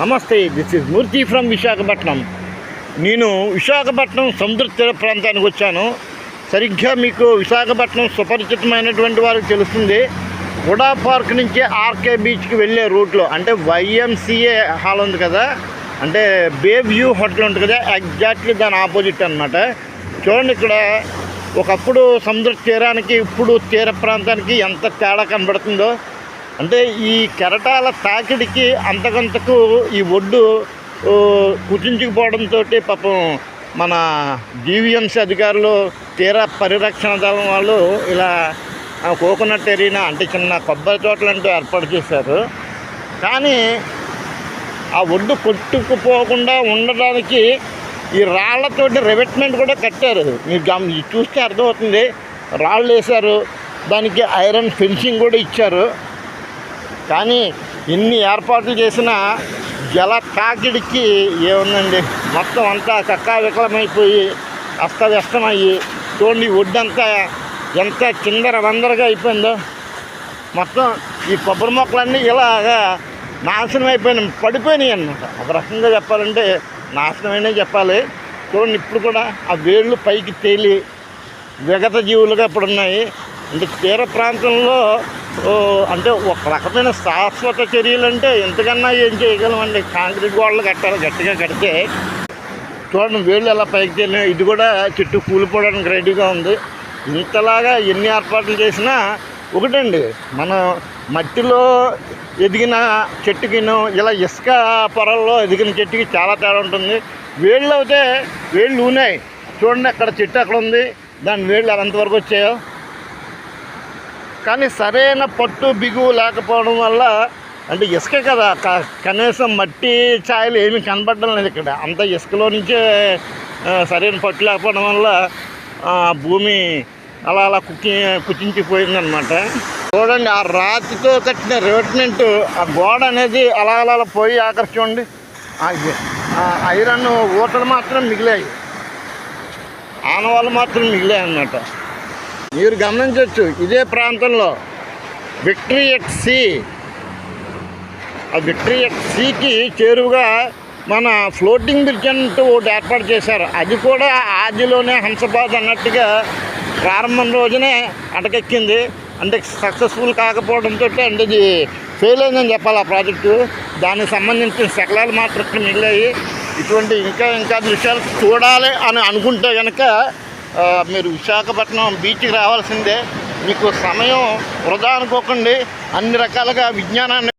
నమస్తే this is Murthy from Visakhapatnam. నేను విశాఖపట్నం సముద్ర తీర ప్రాంతానికి వచ్చాను. సరిగ్గా మీకు విశాఖపట్నం సుపరిచితమైనటువంటి వారికి తెలుస్తుంది హుడా పార్క్ నుంచి ఆర్కే బీచ్కి వెళ్ళే రూట్లో అంటే వైఎంసీఏ హాల్ ఉంది కదా అంటే బే వ్యూ హోటల్ ఉంటుంది కదా ఎగ్జాక్ట్లీ దాని ఆపోజిట్ అనమాట చూడండి ఇక్కడ ఒకప్పుడు సముద్ర తీరానికి ఇప్పుడు తీర ప్రాంతానికి ఎంత తేడా కనబడుతుందో అంటే ఈ కెరటాల తాకిడికి అంతకంతకు ఈ ఒడ్డు కుచించుకుపోవడంతో పాపం మన జీవీఎంసీ అధికారులు తీర పరిరక్షణ దళం వాళ్ళు ఇలా కోకోనట్ ఎరీనా అంటే చిన్న కొబ్బరి తోటలంటూ ఏర్పాటు చేశారు. కానీ ఆ ఒడ్డు కొట్టుకుపోకుండా ఉండడానికి ఈ రాళ్ళతోటి రెవెట్మెంట్ కూడా కట్టారు. మీరు చూస్తే అర్థమవుతుంది. రాళ్ళు వేశారు. దానికి ఐరన్ ఫెన్సింగ్ కూడా ఇచ్చారు. కానీ ఇన్ని ఏర్పాట్లు చేసినా జల తాకిడికి ఏముందండి? మొత్తం అంతా చక్కా వికలమైపోయి అస్తవ్యస్తమయ్యి చూడండి ఒడ్డంతా ఎంత చిందర వందరగా అయిపోయిందో. మొత్తం ఈ కొబ్బరి మొక్కలన్నీ ఇలాగా నాశనం అయిపోయినాయి పడిపోయినాయి అన్నమాట. ఒక రకంగా చెప్పాలంటే నాశనమైనా చెప్పాలి. చూడండి ఇప్పుడు కూడా ఆ వేళ్ళు పైకి తేలి విగత జీవులుగా ఇప్పుడు ఉన్నాయి అంటే తీర ప్రాంతంలో అంటే ఒక రకమైన శాశ్వత చర్యలు అంటే ఎంతకన్నా ఏం చేయగలమండి? కాంక్రీట్ గోడలు కట్టాలి గట్టిగా కడితే. చూడండి వేళ్ళు ఎలా పైకి తేలిన ఇది కూడా చెట్టు కూలిపోవడానికి రెడీగా ఉంది. ఇంతలాగా ఎన్ని ఏర్పాట్లు చేసినా ఒకటండి మనం మట్టిలో ఎదిగిన చెట్టుకిను ఇలా ఇసుక పొరల్లో ఎదిగిన చెట్టుకి చాలా తేడా ఉంటుంది. వేళ్ళు అయితే వేళ్ళు ఉన్నాయి చూడండి అక్కడ చెట్టు అక్కడ ఉంది. దాని వేళ్ళు ఎంతవరకు వచ్చాయో. కానీ సరైన పట్టు బిగువు లేకపోవడం వల్ల అంటే ఇసుక కదా కనీసం మట్టి ఛాయలు ఏమీ కనపడడం లేదు ఇక్కడ. అంత ఇసుకలో నుంచే సరైన పట్టు లేకపోవడం వల్ల భూమి అలా అలా కుక్కి కుచించిపోయిందనమాట చూడండి ఆ రాతితో కట్టిన రివర్ట్మెంట్ ఆ గోడ అనేది అలా అలా అలా పోయి ఆకర్షండి ఆ ఐరన్ ఊటలు మాత్రం మిగిలాయి. ఆనవాళ్ళు మాత్రం మిగిలాయి అన్నమాట. మీరు గమనించవచ్చు ఇదే ప్రాంతంలో విక్టరీ ఎక్స్ సి. ఆ విక్టరీ ఎక్స్ సికి చేరువుగా మన ఫ్లోటింగ్ బ్రిడ్జ్ అంటూ ఒకటి ఏర్పాటు చేశారు. అది కూడా ఆదిలోనే హంసబాద్ అన్నట్టుగా ప్రారంభం రోజునే అటకెక్కింది. అంటే సక్సెస్ఫుల్ కాకపోవడంతో అంటే ఇది ఫెయిల్ అయిందని చెప్పాలి ఆ ప్రాజెక్టు. దానికి సంబంధించిన శకలాలు మాత్రం మిగిలాయి. ఇటువంటి ఇంకా ఇంకా దృశ్యాలు చూడాలి అని అనుకుంటే కనుక మీరు విశాఖపట్నం బీచ్కి రావాల్సిందే. మీకు సమయం వృధా అనుకోకండి. అన్ని రకాలుగా విజ్ఞానాన్ని